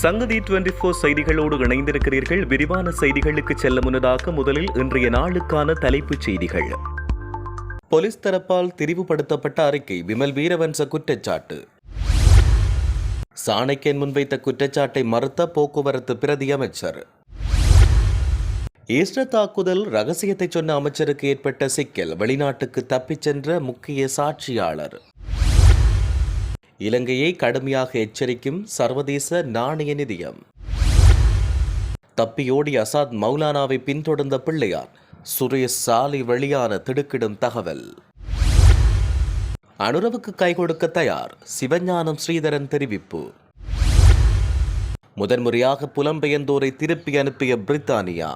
சங்கதி twenty four செய்திகளோடு இணைந்திருக்கிறீர்கள். விரிவான செய்திகளுக்கு செல்ல முன்னதாக முதலில் இன்றைய நாளுக்கான தலைப்புச் செய்திகள். போலீஸ் தரப்பால் திரிவுபடுத்தப்பட்ட அறிக்கை விமல் வீரவன்ச குற்றச்சாட்டு. சாணக்கியன் முன்வைத்த குற்றச்சாட்டை மறுத்த போக்குவரத்து பிரதி அமைச்சர். ஈஸ்டர் தாக்குதல் ரகசியத்தை சொன்ன அமைச்சருக்கு ஏற்பட்ட சிக்கல் வெளிநாட்டுக்கு தப்பிச் சென்ற முக்கிய சாட்சியாளர். இலங்கையை கடுமையாக எச்சரிக்கும் சர்வதேச நாணய நிதியம். தப்பியோடி அசாத் மௌலானாவை பின்தொடர்ந்த பிள்ளையார் சுரேஷ் சாலை வெளியான திடுக்கிடும் தகவல். அனுரவுக்கு கை கொடுக்க தயார் சிவஞானம் ஸ்ரீதரன் தெரிவிப்பு. முதன்முறையாக புலம்பெயர்ந்தோரை திருப்பி அனுப்பிய பிரித்தானியா.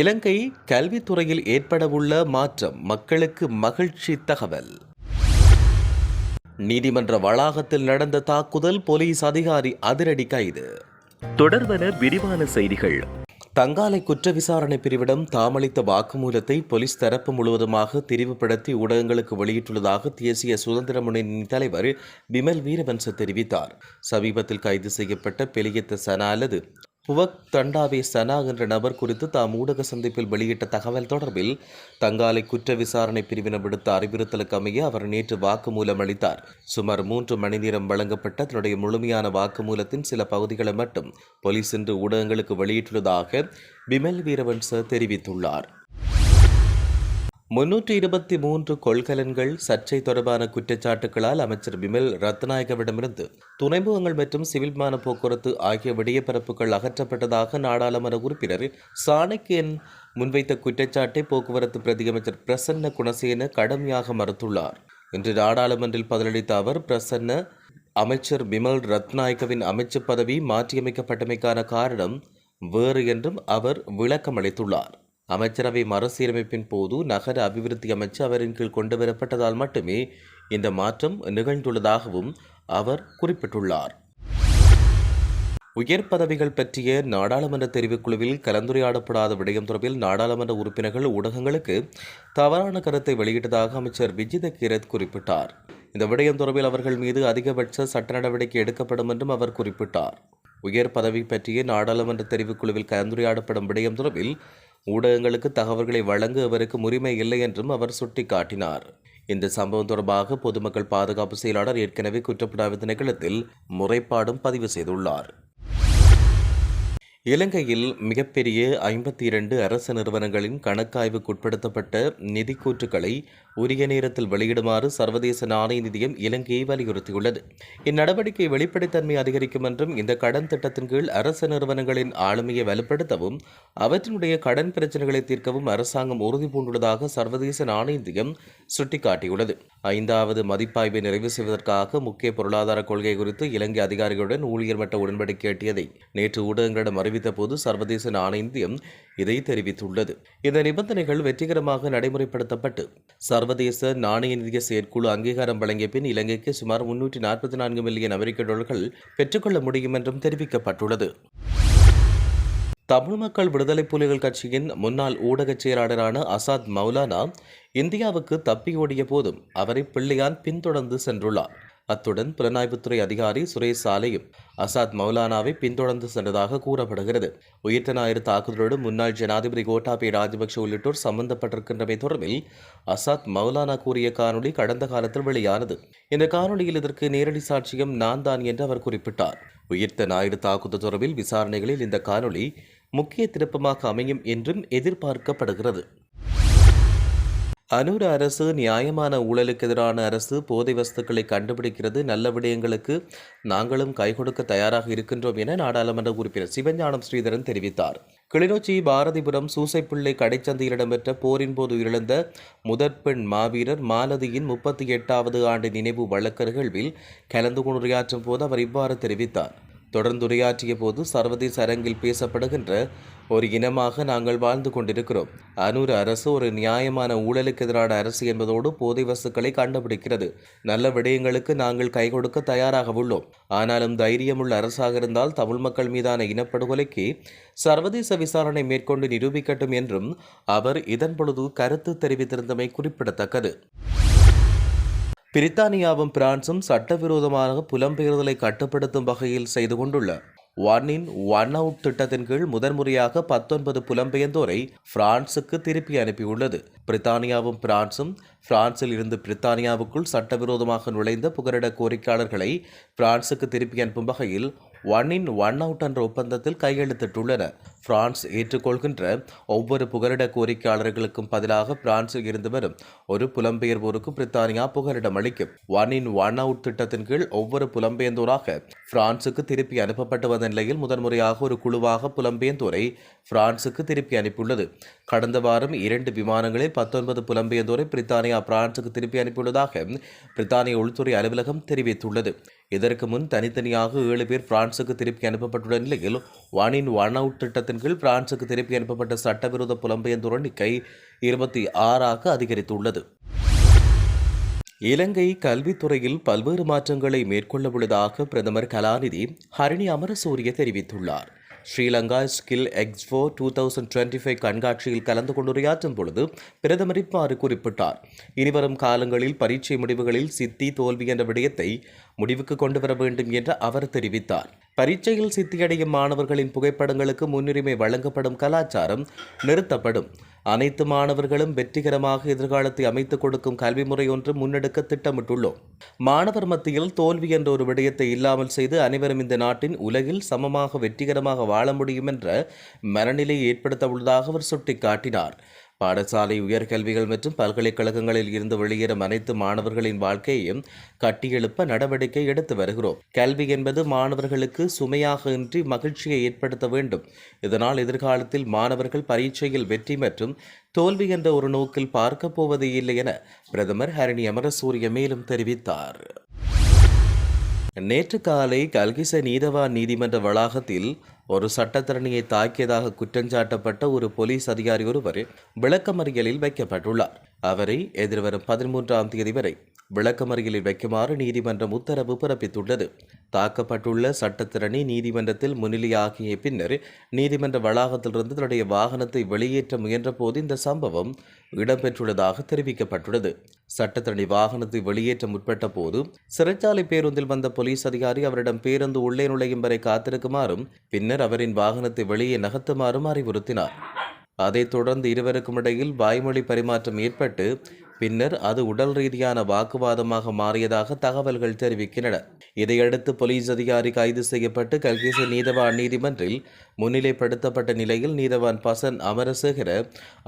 இலங்கை கல்வித்துறையில் ஏற்படவுள்ள மாற்றம் மக்களுக்கு மகிழ்ச்சி தகவல். நீதிமன்ற வளாகத்தில் நடந்த தாக்குதல் போலீஸ் அதிகாரி அதிரடி கைது. தொடர்வன விரிவான செய்திகள். தங்காலை குற்ற விசாரணை பிரிவிடம் தாமளித்த வாக்குமூலத்தை போலீஸ் தரப்பு முழுவதுமாக தெரிவுபடுத்தி ஊடகங்களுக்கு வெளியிட்டுள்ளதாக தேசிய சுதந்திர முன்னணி தலைவர் பிமல் வீரவன்ச தெரிவித்தார். சமீபத்தில் கைது செய்யப்பட்ட பெலியத்த சனா அல்லது புவக் தண்டாவே சனா என்ற நபர் குறித்து தாம் ஊடக சந்திப்பில் வெளியிட்ட தகவல் தொடர்பில் தங்காலை குற்ற விசாரணை பிரிவினர் விடுத்த அறிவுறுத்தலுக்கு அமைய அவர் நேற்று வாக்குமூலம் அளித்தார். சுமார் மூன்று மணி நேரம் வழங்கப்பட்ட தன்னுடைய முழுமையான வாக்குமூலத்தின் சில பகுதிகளை மட்டும் போலீஸ் இன்று ஊடகங்களுக்கு வெளியிட்டுள்ளதாக பிமல் வீரவன்ச தெரிவித்துள்ளார். முன்னூற்றி இருபத்தி மூன்று கொள்கலன்கள் சர்ச்சை தொடர்பான குற்றச்சாட்டுகளால் அமைச்சர் பிமல் ரத்நாயகவிடமிருந்து துணைமுகங்கள் மற்றும் சிவில் விமான போக்குவரத்து ஆகிய விடயப்பரப்புகள் அகற்றப்பட்டதாக நாடாளுமன்ற உறுப்பினர் சாணக்கியன் முன்வைத்த குற்றச்சாட்டை போக்குவரத்து பிரதியமைச்சர் பிரசன்ன குணசேன கடுமையாக மறுத்துள்ளார். இன்று நாடாளுமன்றில் பதிலளித்த அவர் பிரசன்ன அமைச்சர் பிமல் ரத்நாயகவின் அமைச்சு பதவி மாற்றியமைக்கப்பட்டமைக்கான காரணம் வேறு என்றும் அவர் விளக்கமளித்துள்ளார். அமைச்சரவை மறுசீரமைப்பின் போது நகர அபிவிருத்தி அமைச்சு அவரின் கீழ் கொண்டுவரப்பட்டதால் மட்டுமே இந்த மாற்றம் நிகழ்ந்துள்ளதாகவும் அவர் குறிப்பிட்டுள்ளார். உயர் பதவிகள் பற்றிய நாடாளுமன்ற தெரிவுக்குழுவில் கலந்துரையாடப்படாத விடயம் தொடர்பில் நாடாளுமன்ற உறுப்பினர்கள் ஊடகங்களுக்கு தவறான கருத்தை வெளியிட்டதாக அமைச்சர் விஜித கிரத் குறிப்பிட்டார். இந்த விடயம் தொடர்பில் அவர்கள் மீது அதிகபட்ச சட்ட நடவடிக்கை எடுக்கப்படும் என்றும் அவர் குறிப்பிட்டார். உயர் பதவி பற்றிய நாடாளுமன்ற தெரிவுக்குழுவில் கலந்துரையாடப்படும் விடயம் தொடர்பில் ஊடகங்களுக்கு தகவல்களை வழங்க அவருக்கு உரிமை இல்லை என்றும் அவர் சுட்டிக்காட்டினார். இந்த சம்பவம் தொடர்பாக பொதுமக்கள் பாதுகாப்பு செயலாளர் ஏற்கனவே குற்றப்படாத நிகழத்தில் முறைப்பாடும் பதிவு செய்துள்ளார். இலங்கையில் மிகப்பெரிய ஐம்பத்தி இரண்டு அரசு நிறுவனங்களின் கணக்காய்வுக்குட்படுத்தப்பட்ட நிதி கூற்றுக்களை உரிய நேரத்தில் வெளியிடுமாறு சர்வதேச நாணய நிதியம் இலங்கையை வலியுறுத்தியுள்ளது. இந்நடவடிக்கை வெளிப்படைத்தன்மை அதிகரிக்கும் என்றும் இந்த கடன் திட்டத்தின் கீழ் அரசு நிறுவனங்களின் ஆளுமையை வலுப்படுத்தவும் அவற்றினுடைய கடன் பிரச்சனைகளை தீர்க்கவும் அரசாங்கம் உறுதி பூண்டுள்ளதாக சர்வதேச நாணய நிதியம் சுட்டிக்காட்டியுள்ளது. ஐந்தாவது மதிப்பாய்வை நிறைவு செய்வதற்காக முக்கிய பொருளாதார கொள்கை குறித்து இலங்கை அதிகாரிகளுடன் ஊழியர் மட்ட உடன்படிக்கை எட்டியதை. நேற்று ஊடகங்களிடம் அறிவித்த போது சர்வதேச நாணய இதை தெரிவித்துள்ளது. இந்த நிபந்தனைகள் வெற்றிகரமாக நடைமுறைப்படுத்தப்பட்டு சர்வதேச நாணய நிதிய செயற்குழு அங்கீகாரம் வழங்கிய பின் இலங்கைக்கு சுமார் முன்னூற்றி நாற்பத்தி நான்கு மில்லியன் அமெரிக்க டாலர்கள் பெற்றுக்கொள்ள முடியும் என்றும் தெரிவிக்கப்பட்டுள்ளது. தமிழ் மக்கள் விடுதலை புலிகள் கட்சியின் முன்னாள் ஊடகச் செயலாளரான அசாத் மௌலானா இந்தியாவுக்கு தப்பியோடிய போதும் அவரை பிள்ளையான் பின்தொடர்ந்து சென்றுள்ளார். அத்துடன் புலனாய்வுத்துறை அதிகாரி சுரேஷ் சாலையும் அசாத் மௌலானாவை பின்தொடர்ந்து சென்றதாக கூறப்படுகிறது. உயிர்த்த ஞாயிறு தாக்குதலோடு முன்னாள் ஜனாதிபதி கோட்டாபே ராஜபக்ஷ உள்ளிட்டோர் சம்பந்தப்பட்டிருக்கின்றமை தொடர்பில் அசாத் மௌலானா கூறிய காணொளி கடந்த காலத்தில் வெளியானது. இந்த காணொலியில் இதற்கு நேரடி சாட்சியம் நான் தான் என்று அவர் குறிப்பிட்டார். உயிர்த்த ஞாயிறு தாக்குதல் தொடர்பில் விசாரணைகளில் இந்த காணொலி முக்கிய திருப்பமாக அமையும் என்றும் எதிர்பார்க்கப்படுகிறது. அனூர் அரசு நியாயமான ஊழலுக்கு எதிரான அரசு போதை வஸ்துக்களை கண்டுபிடிக்கிறது நல்ல விடயங்களுக்கு நாங்களும் கை கொடுக்க தயாராக இருக்கின்றோம் என நாடாளுமன்ற உறுப்பினர் சிவஞானம் ஸ்ரீதரன் தெரிவித்தார். கிளிநொச்சி பாரதிபுரம் சூசைப்பிள்ளை கடைச்சந்தையில் இடம்பெற்ற போரின் போது உயிரிழந்த முதற்பெண் மாவீரர் மாலதியின் முப்பத்தி எட்டாவது ஆண்டு நினைவு வழக்கறிகழ்வில் கலந்து கொண்டுரையாற்றும் போது அவர் இவ்வாறு தெரிவித்தார். தொடர்ந்துரையாற்றிய போது சர்வதேச அரங்கில் பேசப்படுகின்ற ஒரு இனமாக நாங்கள் வாழ்ந்து கொண்டிருக்கிறோம். அனூர் அரசு ஒரு நியாயமான ஊழலுக்கு எதிரான அரசு என்பதோடு போதை வசுக்களை கண்டுபிடிக்கிறது. நல்ல விடயங்களுக்கு நாங்கள் கை கொடுக்க தயாராக உள்ளோம். ஆனாலும் தைரியமுள்ள அரசாக இருந்தால் தமிழ் மக்கள் மீதான இனப்படுகொலைக்கு சர்வதேச விசாரணை மேற்கொண்டு நிரூபிக்கட்டும் என்றும் அவர் இதன் பொழுது கருத்து தெரிவித்திருந்தமை குறிப்பிடத்தக்கது. பிரித்தானியாவும் பிரான்சும் சட்டவிரோதமாக புலம்பெயர்தலை கட்டுப்படுத்தும் வகையில் செய்து கொண்டுள்ள ஒன் இன் ஒன் அவுட் திட்டத்தின் கீழ் முதன்முறையாக பத்தொன்பது புலம்பெயர்ந்தோரை பிரான்சுக்கு திருப்பி அனுப்பியுள்ளது. பிரித்தானியாவும் பிரான்சும் பிரான்சில் இருந்து பிரித்தானியாவுக்குள் சட்டவிரோதமாக நுழைந்த புகலிட கோரிக்கையாளர்களை பிரான்சுக்கு திருப்பி அனுப்பும் வகையில் ஒன் இன் ஒன் அவுட் என்ற ஒப்பந்தத்தில் கையெழுத்திட்டுள்ளன. பிரான்ஸ் ஏற்றுக்கொள்கின்ற ஒவ்வொரு புகலிட கோரிக்கையாளர்களுக்கும் பதிலாக பிரான்சில் இருந்து வரும் ஒரு புலம்பெயர்வோருக்கும் பிரித்தானியா புகலிடம் அளிக்கும். ஒன் இன் ஒன் அவுட் திட்டத்தின் கீழ் ஒவ்வொரு புலம்பெயர்ந்தோராக பிரான்சுக்கு திருப்பி அனுப்பப்பட்டு வந்த நிலையில் முதன்முறையாக ஒரு குழுவாக புலம்பெயர்ந்தோரை பிரான்சுக்கு திருப்பி அனுப்பியுள்ளது. கடந்த வாரம் இரண்டு விமானங்களில் பத்தொன்பது புலம்பெயர்ந்தோரை பிரித்தானியா பிரான்சுக்கு திருப்பி அனுப்பியுள்ளதாக பிரித்தானிய உள்துறை அலுவலகம் தெரிவித்துள்ளது. இதற்கு முன் தனித்தனியாக ஏழு பேர் பிரான்சுக்கு திருப்பி அனுப்பப்பட்டுள்ள நிலையில் ஒன் இன் ஒன் அவுட் திட்டத்தின் கீழ் பிரான்சுக்கு திருப்பி அனுப்பப்பட்ட சட்டவிரோத புலம்பெயர்ந்தோர் எண்ணிக்கை இருபத்தி ஆறாக அதிகரித்துள்ளது. இலங்கை கல்வித்துறையில் பல்வேறு மாற்றங்களை மேற்கொள்ள உள்ளதாக பிரதமர் கலாநிதி ஹரிணி அமரசூரிய தெரிவித்துள்ளார். Sri Lanka skill expo two thousand twenty five கண்காட்சியில் கலந்து கொண்டுரையாற்றும் பொழுது பிரதமர் இவ்வாறு குறிப்பிட்டார். இனிவரும் காலங்களில் பரீட்சை முடிவுகளில் சித்தி தோல்வி என்ற விடயத்தை முடிவுக்கு கொண்டு வர வேண்டும் என்று அவர் தெரிவித்தார். பரீட்சையில் சித்தியடையும் மாணவர்களின் புகைப்படங்களுக்கு முன்னுரிமை வழங்கப்படும் கலாச்சாரம் நிறுத்தப்படும். அனைத்து மாணவர்களும் வெற்றிகரமாக எதிர்காலத்தை அமைத்துக் கொடுக்கும் கல்வி முறை ஒன்று முன்னெடுக்க திட்டமிட்டுள்ளோம். மாணவர் மத்தியில் தோல்வி என்ற ஒரு விடயத்தை இல்லாமல் செய்து அனைவரும் இந்த நாட்டின் உலகில் சமமாக வெற்றிகரமாக வாழ முடியும் என்ற மனநிலையை ஏற்படுத்த உள்ளதாக அவர் சுட்டிக்காட்டினார். பாடசாலை உயர்கல்விகள் மற்றும் பல்கலைக்கழகங்களில் இருந்து வெளியேறும் அனைத்து மாணவர்களின் வாழ்க்கையையும் கட்டியெழுப்ப நடவடிக்கை எடுத்து வருகிறோம். கல்வி என்பது மாணவர்களுக்கு சுமையாக இன்றி மகிழ்ச்சியை ஏற்படுத்த வேண்டும். இதனால் எதிர்காலத்தில் மாணவர்கள் பரீட்சையில் வெற்றி மற்றும் தோல்வி என்ற ஒரு நோக்கில் பார்க்கப் போவது இல்லை என பிரதமர் ஹரணி அமரசூரிய மேலும் தெரிவித்தார். நேற்று காலை கல்கிச நீதவான் நீதிமன்ற வளாகத்தில் ஒரு சட்டத்தரணியை தாக்கியதாக குற்றஞ்சாட்டப்பட்ட ஒரு போலீஸ் அதிகாரி ஒருவர் விளக்கமறியலில் வைக்கப்பட்டுள்ளார். அவரை எதிர்வரும் பதிமூன்றாம் தேதி வரை விளக்கமறியலில் வைக்குமாறு நீதிமன்றம் உத்தரவு பிறப்பித்துள்ளது. தாக்கப்பட்டுள்ள சட்டத்திரணி நீதிமன்றத்தில் முன்னிலையாகிய பின்னர் நீதிமன்ற வளாகத்திலிருந்து தன்னுடைய வாகனத்தை வெளியேற்ற முயன்றபோது இந்த சம்பவம் இடம்பெற்றுள்ளதாக தெரிவிக்கப்பட்டுள்ளது. சட்டத்திரணி வாகனத்தை வெளியேற்ற முற்பட்ட போது சிறைச்சாலை பேருந்தில் வந்த போலீஸ் அதிகாரி அவரிடம் பேருந்து உள்ளே நுழையும் வரை காத்திருக்குமாறும் பின்னர் அவரின் வாகனத்தை வெளியே நகர்த்துமாறும் அறிவுறுத்தினார். அதைத் தொடர்ந்து இருவருக்கும் இடையில் வாய்மொழி பரிமாற்றம் ஏற்பட்டு பின்னர் அது உடல் ரீதியான வாக்குவாதமாக மாறியதாக தகவல்கள் தெரிவிக்கின்றன. இதையடுத்து போலீஸ் அதிகாரி கைது செய்யப்பட்டு கல்கிச நீதவான் நீதிமன்றில் முன்னிலைப்படுத்தப்பட்ட நிலையில் நீதவான் பசன் அமரசேகர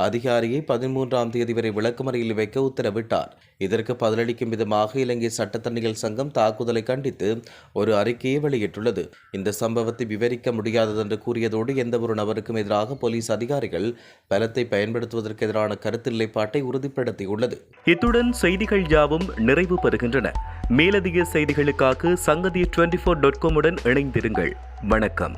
அதிகாரியை பதிமூன்றாம் தேதி வரை விளக்குமறையில் வைக்க உத்தரவிட்டார். இதற்கு பதிலளிக்கும் விதமாக இலங்கை சட்டத்தணிகள் சங்கம் தாக்குதலை கண்டித்து ஒரு அறிக்கையை வெளியிட்டுள்ளது. இந்த சம்பவத்தை விவரிக்க முடியாததென்று கூறியதோடு எந்தவொரு நபருக்கும் எதிராக போலீஸ் அதிகாரிகள் பலத்தை பயன்படுத்துவதற்கு எதிரான கருத்து நிலைப்பாட்டை உறுதிப்படுத்தியுள்ளது. இத்துடன் செய்திகள் யாவும் நிறைவு பெறுகின்றன. மேலதிக செய்திகளுக்காக சங்கதி டுவெண்டி ஃபோர் டாட் காமுடன் இணைந்திருங்கள். வணக்கம்.